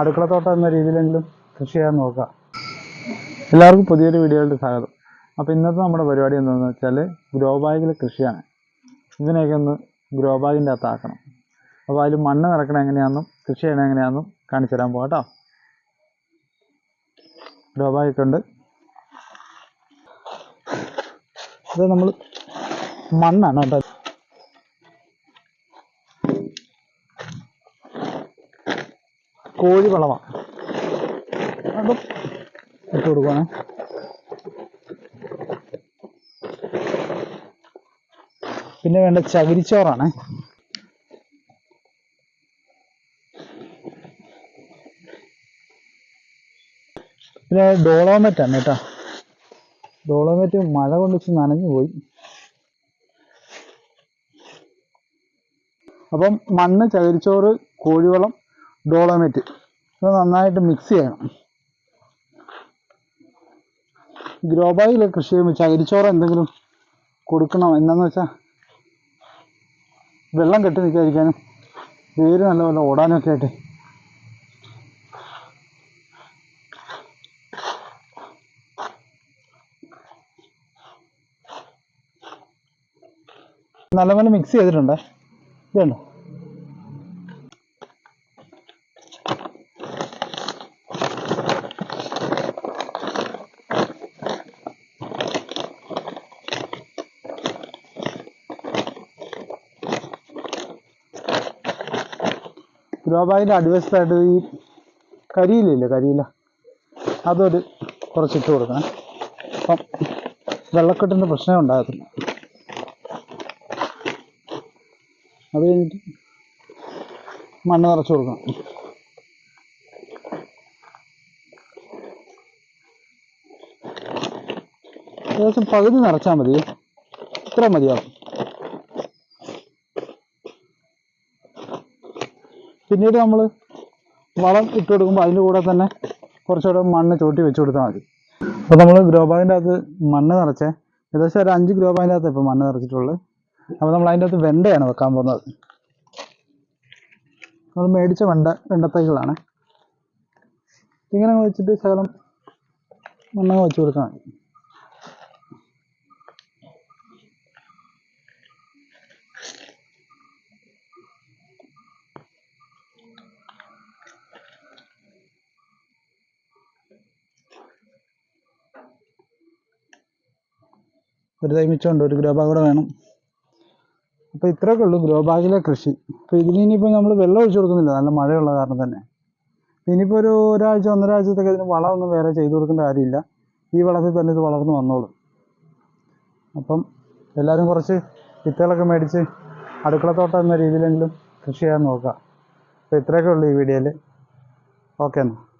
അടുക്കളത്തോട്ടം എന്ന രീതിയിലെങ്കിലും കൃഷി ചെയ്യാൻ നോക്കുക എല്ലാവർക്കും പുതിയൊരു വീഡിയോയുടെ സ്വാഗതം. അപ്പോൾ ഇന്നത്തെ നമ്മുടെ പരിപാടി എന്താണെന്ന് വെച്ചാൽ ഗ്രോ ബാഗിൽ കൃഷിയാണ്. ഇതിനെയൊക്കെ ഒന്ന് ഗ്രോ ബാഗിന്റെ അകത്താക്കണം അപ്പോൾ അതിൽ മണ്ണ് നിറക്കണം എങ്ങനെയാണെന്നും കൃഷി ചെയ്യണം എങ്ങനെയാണെന്നും കാണിച്ചു തരാൻ പോകാം കേട്ടോ ഗ്രോ ബാഗൊക്കെ ഉണ്ട്. ഇത് നമ്മൾ മണ്ണാണ് കേട്ടോ. കോഴി വളമാണ് അതും ഇട്ട് കൊടുക്കുവാണ്. പിന്നെ വേണ്ട ചകിരിച്ചോറാണ്. പിന്നെ ഡോളോമെറ്റാണ് കേട്ടോ. ഡോളോമെറ്റ് മഴ കൊണ്ട് വെച്ച് നനഞ്ഞു പോയി. അപ്പം മണ്ണ് ചകിരിച്ചോറ് കോഴിവളം ഡോളോമെറ്റ്. ഇത് നന്നായിട്ട് മിക്സ് ചെയ്യണം. ഗ്രോബായിൽ കൃഷി ചെയ്യുമ്പോൾ ചകിരിച്ചോറ് എന്തെങ്കിലും കൊടുക്കണം. എന്താന്ന് വെച്ചാൽ വെള്ളം കെട്ടി നിൽക്കാതിരിക്കാനും വേര് നല്ലപോലെ ഓടാനും ഒക്കെ ആയിട്ട്. നല്ലപോലെ മിക്സ് ചെയ്തിട്ടുണ്ട്? ഇതുണ്ടോ? ഗ്രോ ബാഗിന്റെ അടിവശത്തായിട്ട് ഈ കരിയിലില്ലേ കരിയില? അതൊരു കുറച്ചിട്ട് കൊടുക്കണം. അപ്പം വെള്ളക്കെട്ടിന്റെ പ്രശ്നം ഉണ്ടാകത്തില്ല. അത് കഴിഞ്ഞിട്ട് മണ്ണ് നിറച്ച് കൊടുക്കണം. ഏകദേശം പകുതി നിറച്ചാൽ മതി. ഇത്ര മതിയാവും. പിന്നീട് നമ്മൾ വളം ഇട്ട് കൊടുക്കുമ്പോൾ അതിന്റെ കൂടെ തന്നെ കുറച്ചുകൂടെ മണ്ണ് ചൂട്ടി വെച്ച് കൊടുത്താൽ മതി. അപ്പോൾ നമ്മൾ ഗ്രോ ബാഗിന്റെ അകത്ത് മണ്ണ് നിറച്ചേ ഏകദേശം ഒരു അഞ്ച് ഗ്രോ ബാഗിന്റെ അകത്ത് ഇപ്പോൾ മണ്ണ് നിറച്ചിട്ടുള്ളത് അപ്പോൾ നമ്മൾ അതിന്റെ അകത്ത് വെണ്ടയാണ് വെക്കാൻ പോകുന്നത്. നമ്മൾ മേടിച്ച വെണ്ട വെണ്ടത്തൈകളാണ്. ഇങ്ങനെ വെച്ചിട്ട് ശകലം മണ്ണങ്ങ് വെച്ച് കൊടുക്കാൻ മതി. ഒരു തൈ മിച്ചമുണ്ട് ഒരു ഗ്രോ ബാഗ് കൂടെ വേണം. അപ്പോൾ ഇത്രയൊക്കെ ഉള്ളൂ ഗ്രോ ബാഗിലെ കൃഷി. അപ്പോൾ ഇതിന് ഇനിയിപ്പോൾ നമ്മൾ വെള്ളം ഒഴിച്ചു കൊടുക്കുന്നില്ല നല്ല മഴയുള്ള കാരണം തന്നെ. ഇനിയിപ്പോൾ ഒരു ഒരാഴ്ച ഒന്നരാഴ്ചത്തേക്ക് ഇതിന് വളമൊന്നും വേറെ ചെയ്തു കൊടുക്കേണ്ട കാര്യമില്ല. ഈ വളത്തിൽ തന്നെ ഇത് വളർന്നു വന്നോളും. അപ്പം എല്ലാവരും കുറച്ച് വിത്തുകളൊക്കെ മേടിച്ച് അടുക്കളത്തോട്ടം എന്ന രീതിയിലെങ്കിലും കൃഷി ചെയ്യാൻ നോക്കുക. അപ്പോൾ ഇത്രയൊക്കെ ഉള്ളൂ ഈ വീഡിയോയിൽ ഓക്കെ എന്നാൽ